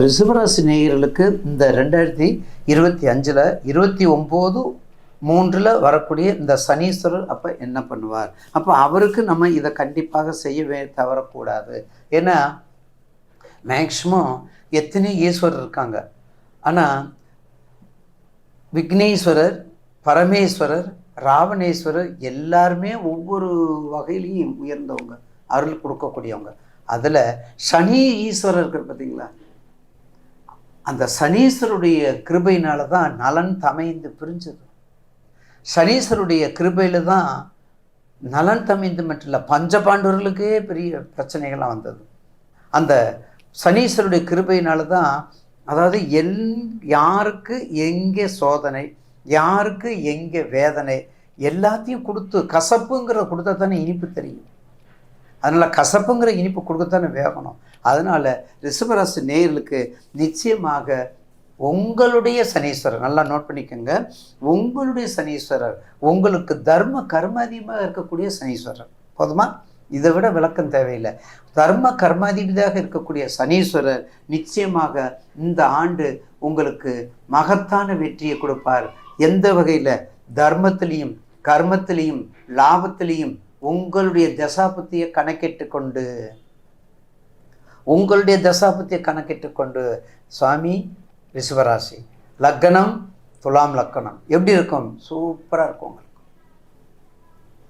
ரிஷபராசி நேயர்களுக்கு இந்த ரெண்டாயிரத்தி இருபத்தி அஞ்சில் இருபத்தி ஒம்பது மூன்றில் வரக்கூடிய இந்த சனீஸ்வரர் அப்போ என்ன பண்ணுவார்? அப்போ அவருக்கு நம்ம இதை கண்டிப்பாக செய்யவே தவறக்கூடாது. ஏன்னா மேக்சிமம் எத்தனை ஈஸ்வரர் இருக்காங்க? ஆனால் விக்னேஸ்வரர் பரமேஸ்வரர் ராவணேஸ்வரர் எல்லாருமே ஒவ்வொரு வகையிலையும் உயர்ந்தவங்க அருள் கொடுக்கக்கூடியவங்க. அதில் சனி ஈஸ்வரர் இருக்கிற பார்த்தீங்களா அந்த சனீஸ்வருடைய கிருபையினால தான் நலன் தமைந்து பிரிஞ்சது. சனீஸ்வருடைய கிருபையில் தான் நலன் தமைந்து மட்டும் இல்லை பஞ்சபாண்டவர்களுக்கே பெரிய பிரச்சனைகள்லாம் வந்தது. அந்த சனீஸ்வருடைய கிருபையினால தான் அதாவது எல் யாருக்கு எங்கே சோதனை யாருக்கு எங்கே வேதனை எல்லாத்தையும் கொடுத்து கசப்புங்கிறத கொடுத்தா தானே இனிப்பு தெரியும். அதனால் கசப்புங்கிற இனிப்பு கொடுக்கத்தானே வேகணும். அதனால் ரிஷபராசி நேயர்களுக்கு நிச்சயமாக உங்களுடைய சனீஸ்வரர் நல்லா நோட் பண்ணிக்கோங்க. உங்களுடைய சனீஸ்வரர் உங்களுக்கு தர்ம கர்மாதிபமாக இருக்கக்கூடிய சனீஸ்வரர். போதுமா? இதை விட விளக்கம் தேவையில்லை. தர்ம கர்மாதிபதியாக இருக்கக்கூடிய சனீஸ்வரர் நிச்சயமாக இந்த ஆண்டு உங்களுக்கு மகத்தான வெற்றியை கொடுப்பார். எந்த வகையில்? தர்மத்திலையும் கர்மத்திலையும் லாபத்திலையும் உங்களுடைய தசாபத்தியை கணக்கிட்டு கொண்டு உங்களுடைய தசாபத்தியை கணக்கிட்டு கொண்டு சுவாமி ரிஷபராசி லக்கணம் துலாம் லக்கணம். எப்படி இருக்கும்? சூப்பராக இருக்கும் உங்களுக்கு.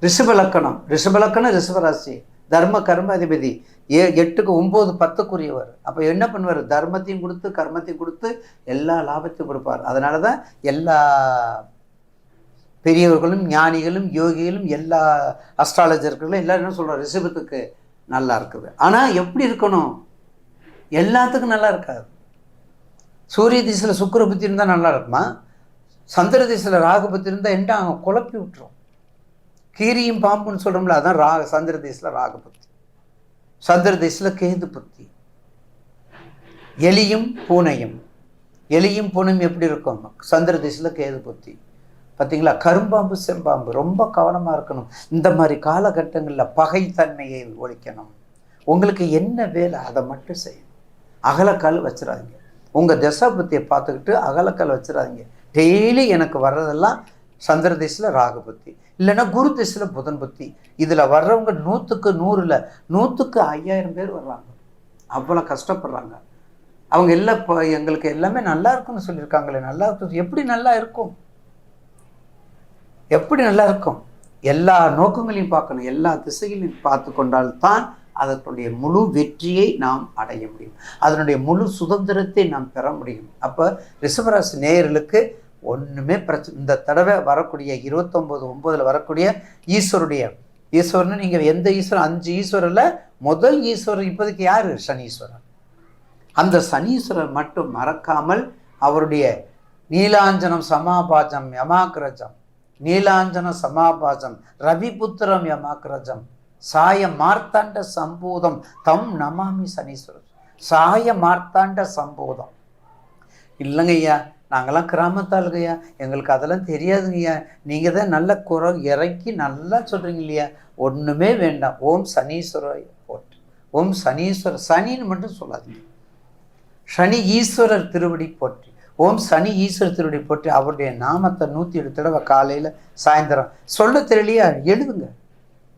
ரிஷப லக்கணம். ரிஷப லக்கணம் ரிஷபராசி. தர்ம கர்ம அதிபதி ஏ எட்டுக்கு ஒம்பது பத்துக்குரியவர். அப்போ என்ன பண்ணுவார்? தர்மத்தையும் கொடுத்து கர்மத்தையும் கொடுத்து எல்லா லாபத்தையும் கொடுப்பார். அதனால தான் எல்லா பெரியவர்களும் ஞானிகளும் யோகிகளும் எல்லா அஸ்ட்ராலஜர்களும் எல்லாரும் என்ன சொல்கிறோம் ரிஷபத்துக்கு நல்லா இருக்குது. ஆனால் எப்படி இருக்கணும்? எல்லாத்துக்கும் நல்லா இருக்காது. சூரிய திசையில் சுக்கர புத்தி இருந்தால் நல்லா இருக்குமா? சந்திர திசையில் ராகு புத்தி இருந்தால் என்ன அவங்க குழப்பி விட்டுரும். கீரியும் பாம்புன்னு சொல்கிறோம்ல அதான் ராக சந்திர திசையில் ராகு புத்தி. சந்திர திசையில் கேது புத்தி. எலியும் பூனையும். எலியும் பூனையும் எப்படி இருக்கும்? சந்திர திசையில் கேது புத்தி. பார்த்தீங்களா கரும்பாம்பு செம்பாம்பு ரொம்ப கவனமாக இருக்கணும். இந்த மாதிரி காலகட்டங்களில் பகைத்தன்மையை ஒழிக்கணும். உங்களுக்கு என்ன வேலை? அதை மட்டும் செய்யணும். அகலக்கால் வச்சிடாதீங்க. உங்கள் தசாபுத்தியை பார்த்துக்கிட்டு அகலக்கால் வச்சிடாதீங்க. டெய்லி எனக்கு வர்றதெல்லாம் சந்திர திசையில் ராகு புத்தி. இல்லைன்னா குரு திசையில் புதன் புத்தி. இதில் வர்றவங்க நூற்றுக்கு நூறில் நூற்றுக்கு ஐயாயிரம் பேர் வர்றாங்க. அவ்வளோ கஷ்டப்படுறாங்க. அவங்க எல்லாம் இப்போ எங்களுக்கு எல்லாமே நல்லா இருக்குன்னு சொல்லியிருக்காங்களே நல்லா இருக்கும் எப்படி நல்லா இருக்கும்? எப்படி நல்லா இருக்கும் எல்லா நோக்கங்களையும் பார்க்கணும். எல்லா திசைகளையும் பார்த்து கொண்டால்தான் அதனுடைய முழு வெற்றியை நாம் அடைய முடியும். அதனுடைய முழு சுதந்திரத்தை நாம் பெற முடியும். அப்போ ரிஷபராசி நேயர்களுக்கு ஒன்றுமே பிரச்சனை இந்த தடவை வரக்கூடிய இருபத்தொம்போது ஒம்போதில் வரக்கூடிய ஈஸ்வருடைய ஈஸ்வரன் நீங்கள் எந்த ஈஸ்வரன்? அஞ்சு ஈஸ்வரில் முதல் ஈஸ்வரர் இப்போதைக்கு யார்? சனீஸ்வரன். அந்த சனீஸ்வரர் மட்டும் மறக்காமல் அவருடைய நீலாஞ்சனம் சமாபாஜம் யமாகிரஜம் நீலாஞ்சன சமாபாஜம் ரவிபுத்திரம் யமாக்ரஜம் சாய மார்த்தாண்ட சம்பூதம் தம் நமாமி சனீஸ்வரர். சாய மார்த்தாண்ட சம்பூதம். இல்லைங்க ஐயா நாங்களாம் கிராமத்தாளுங்கய்யா எங்களுக்கு அதெல்லாம் தெரியாதுங்கய்யா நீங்கள் தான் நல்ல குரல் இறக்கி நல்லா சொல்கிறீங்க இல்லையா? ஒன்றுமே வேண்டாம். ஓம் சனீஸ்வரர் போட்டு ஓம் சனீஸ்வரர் சனின்னு மட்டும் சொல்லாதீங்க. சனி ஈஸ்வரர் திருவடி போற்றி. ஓம் சனி ஈஸ்வர திருவடி போட்டு அவருடைய நாமத்தை நூற்றி எட்டு தடவை காலையில் சாயந்தரம். சொல்ல தெரியலையா? எழுதுங்க.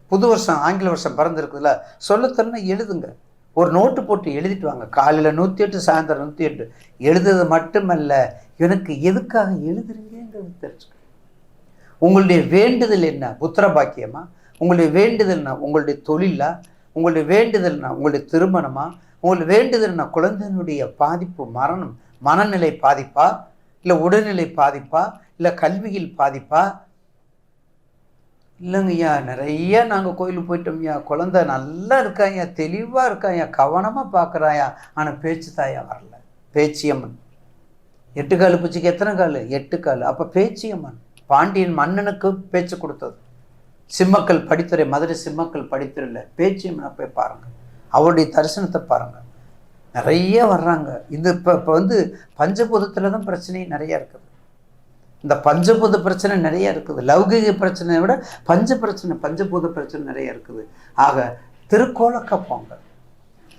புது வருஷம் ஆங்கில வருஷம் பிறந்திருக்குதுல்ல. சொல்ல தெரியல எழுதுங்க. ஒரு நோட்டு போட்டு எழுதிட்டு வாங்க. காலையில் நூற்றி எட்டு சாயந்தரம் நூற்றி எட்டு. எழுதுறது மட்டுமல்ல எனக்கு எதுக்காக எழுதுறீங்கிறது தெரிஞ்சுக்க உங்களுடைய வேண்டுதல் என்ன? புத்திர பாக்கியமா? உங்களுடைய வேண்டுதல்னா உங்களுடைய தொழிலா? உங்களுடைய வேண்டுதல்னா உங்களுடைய திருமணமா? உங்களுடைய வேண்டுதல்னா குழந்தையினுடைய பாதிப்பு மரணம் மனநிலை பாதிப்பா? இல்லை உடல்நிலை பாதிப்பா? இல்லை கல்வியில் பாதிப்பா? இல்லைங்கய்யா நிறைய நாங்கள் கோயிலுக்கு போயிட்டோம்யா குழந்தை நல்லா இருக்காயா தெளிவாக இருக்காயா கவனமாக பார்க்குறாயா ஆனால் பேச்சு தாயா வரல. பேச்சியம்மன் எட்டு கால் பூச்சிக்கு எத்தனை கால்? எட்டு கால். அப்போ பேச்சியம்மன் பாண்டியன் மன்னனுக்கு பேச்சு கொடுத்தது. சிம்மக்கல் படித்துறை மதுரை சிம்மக்கல் படித்துறையில் பேச்சியம்மனை போய் பாருங்கள் அவருடைய தரிசனத்தை பாருங்கள் நிறைய வர்றாங்க. இது இப்போ இப்போ வந்து பஞ்சபூதத்தில் தான் பிரச்சனை நிறைய இருக்குது. இந்த பஞ்சபூத பிரச்சனை நிறைய இருக்குது. லௌகிக பிரச்சனையை விட பஞ்ச பிரச்சனை பஞ்சபூத பிரச்சனை நிறைய இருக்குது. ஆக திருக்கோலக்கா போங்க.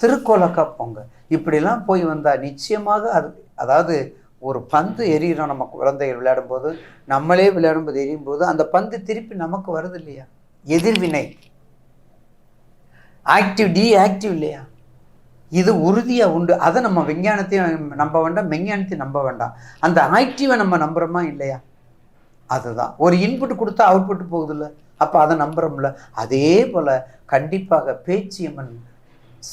திருக்கோலக்கா போங்க. இப்படிலாம் போய் வந்தால் நிச்சயமாக அது அதாவது ஒரு பந்து எரியிறோம் நம்ம குழந்தைகள் விளையாடும்போது நம்மளே விளையாடும்போது எரியும் போது அந்த பந்து திருப்பி நமக்கு வருது இல்லையா? எதிர்வினை. ஆக்டிவ் டி ஆக்டிவ் இல்லையா? இது உறுதியாக உண்டு. அதை நம்ம விஞ்ஞானத்தையும் நம்ப வேண்டாம் விஞ்ஞானத்தையும் நம்ப வேண்டாம். அந்த ஆக்டிவை நம்ம நம்புகிறோமா இல்லையா? அதுதான். ஒரு இன்புட் கொடுத்தா அவுட்புட் போகுதுல்ல. அப்போ அதை நம்புகிறோம்ல அதே போல் கண்டிப்பாக பேச்சியம்மன்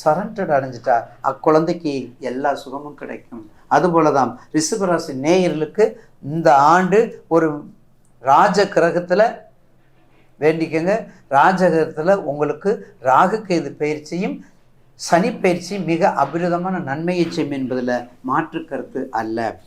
சரண்டட் அடைஞ்சிட்டா அக்குழந்தைக்கு எல்லா சுகமும் கிடைக்கும். அதுபோல தான் ரிஷபராசி நேயர்களுக்கு இந்த ஆண்டு ஒரு ராஜ கிரகத்தில் வேண்டிக்கங்க. ராஜகிரகத்தில் உங்களுக்கு ராகுக்கு கேது பயிற்சியும் சனிப்பயிற்சி மிக அபிரிதமான நன்மையை செய்யும் என்பதில் மாற்று கருத்து அல்ல.